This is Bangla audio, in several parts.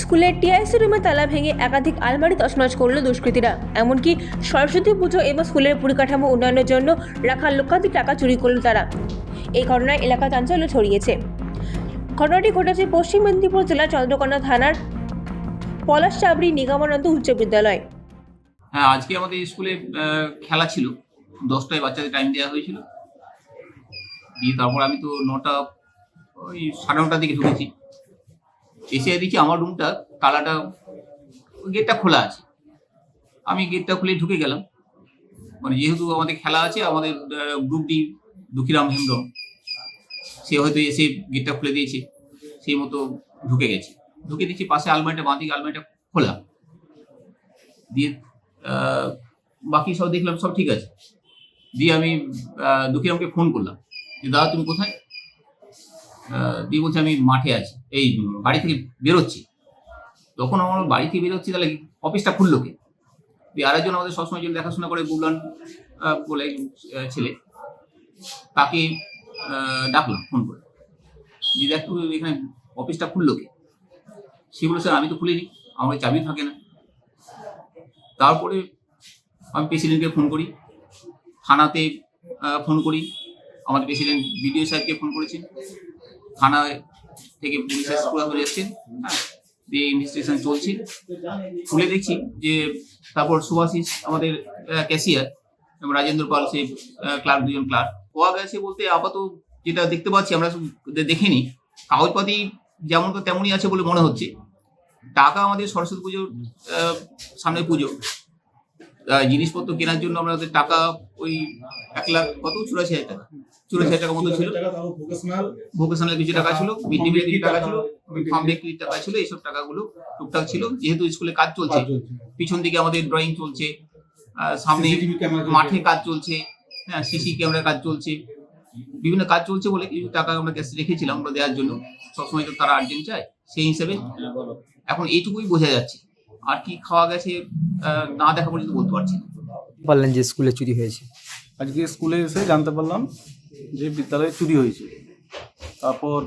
স্কুলের টিআইসি রুমে তালা ভেঙে একাধিক আলমারি তছনছ করল দুষ্কৃতীরা। এমনকি সরস্বতী পুজো এবং স্কুলের পরিকাঠামো উন্নয়নের জন্য রাখা লক্ষাধিক টাকা চুরি করল তারা। এই ঘটনায় এলাকা চাঞ্চল্য ছড়িয়েছে। ঘটনাটি ঘটেছে পশ্চিম মেদিনীপুর জেলার চন্দ্রকোনা থানার পলাশচাবড়ি নিগমানন্দ উচ্চ বিদ্যালয়। হ্যাঁ আজকে আমাদের স্কুলে খেলা ছিল। দশটায় বাচ্চাদের টাইম দেওয়া হয়েছিল। দিয়ে তারপর আমি তো নটা, ওই সাড়ে নটার দিকে ঢুকেছি। এসে দেখি আমার রুমটা তালাটা গেটটা খোলা আছে। আমি গেটটা খুলে ঢুকে গেলাম। মানে যেহেতু আমাদের খেলা আছে, আমাদের গ্রুপ ডি দুঃখীরাম হেমব্রম, সে হয়তো এসে গেটটা খুলে দিয়েছে, সেই মতো ঢুকে গেছে। ঢুকে দিচ্ছি পাশে আলমারিটা বাঁ আলমারিটা খোলা। দিয়ে বাকি সব দেখলাম, সব ঠিক আছে। দিয়ে আমি দুঃখীরামকে ফোন করলাম যে, দাদা, তুমি কোথায়? দিয়ে বলছে, আমি মাঠে আছি। এই বাড়ি থেকে বেরোচ্ছি। তখন আমার বাড়ি থেকে বেরোচ্ছি, তাহলে অফিসটা খুললো কে? দিয়ে আরেকজন আমাদের সবসময় জন্য দেখাশোনা করে, বুবলান বলে ছেলে। তাকে ডাকলাম, ফোন করে। যে দেখ এখানে অফিসটা খুললো কে? সে বলে স্যার, আমি তো খুলিনি, আমার চাবি থাকে না। তারপরে আমি প্রেসিডেন্টকে ফোন করি, থানাতে ফোন করি। আমাদের প্রেসিডেন্ট বিডিও সাহেবকে ফোন করেছেন। থানায় থেকে পুলিশ এসছেন। হ্যাঁ দিয়ে ইনভেস্টিগেশন চলছে। খুলে দেখছি যে তারপর সুভাশিস আমাদের ক্যাশিয়ার এবং রাজেন্দ্র পাল সেই ক্লার্ক দুজন ক্লার্ক পাওয়া গেছে বলতে আপাতত যেটা দেখতে পাচ্ছি আমরা দেখিনি। কাগজপাতি যেমন তো তেমনই আছে বলে মনে হচ্ছে। টাকা আমাদের সরস্বতী পুজোর সামনে পুজো। জিনিসপত্র কেনার জন্য আমাদের টাকা ওই এক লাখ কত? চুরাশি হাজার টাকা। চুরাশি হাজার টাকা মতো ছিল। ভোকেশনাল কিছু টাকা ছিল মিড ডে মিলের কিছু টাকা ছিল ফার্ম বিক্রির টাকা ছিল এইসব টাকাগুলো টুকটাক ছিল। যেহেতু স্কুলে কাজ চলছে পিছন দিকে আমাদের ড্রয়িং চলছে সামনে মাঠে কাজ চলছে হ্যাঁ সিসি ক্যামেরার কাজ চলছে। বিভিন্ন কাজ চলছে বলে কিছু টাকা আমরা ক্যাশে রেখেছিলাম আমরা দেওয়ার জন্য। সবসময় তো তারা আর্জেন্ট চায় সেই হিসেবে এখন এইটুকুই বোঝা যাচ্ছে। আর কি খাওয়া গেছে আহ, না দেখা পর্যন্ত বলতে পারছি না। বললেন যে স্কুলে চুরি হয়েছে। আজকে স্কুলে এসে জানতে পারলাম যে বিদ্যালয়ে চুরি হয়েছে। তারপর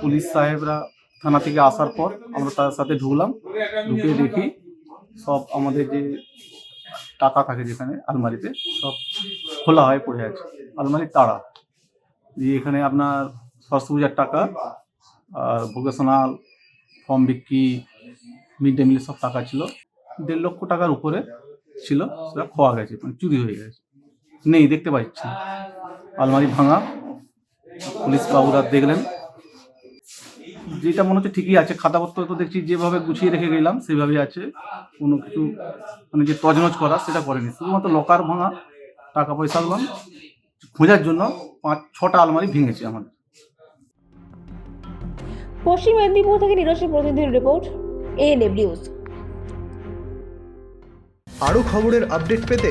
পুলিশ সাহেবরা থানা থেকে আসার পর আমরা তার সাথে ঢুকলাম ঢুকে দেখি সব আমাদের যে টাকা থাকে যেখানে আলমারিতে, সব খোলা হয়ে পড়ে আছে, আলমারির তাড়া দিয়ে এখানে আপনার সরস্বতী পূজার টাকা আর ভোকেশনাল ফর্ম বিক্রি, মিড ডে মিলের সব টাকা ছিল। দেড় লক্ষ টাকার উপরে ছিল, সেটা খোয়া গেছে মানে চুরি হয়ে গেছে। নেই দেখতে পাচ্ছি। আলমারি ভাঙা পুলিশ বাবুরা দেখলেন। যেটা মনে হচ্ছে ঠিকই আছে খাতাপত্র তো দেখছি যেভাবে গুছিয়ে রেখে গেলাম সেভাবেই আছে। কোনো কিছু মানে যে তজনজ করা সেটা করেনি। শুধুমাত্র লকার ভাঙা টাকা পয়সা খোঁজার জন্য পাঁচ ছটা আলমারি ভেঙেছে আমাদের। পশ্চিম মেদিনীপুর থেকে নিরসের প্রতিনিধির রিপোর্ট এএনএম নিউজ আরও খবরের আপডেট পেতে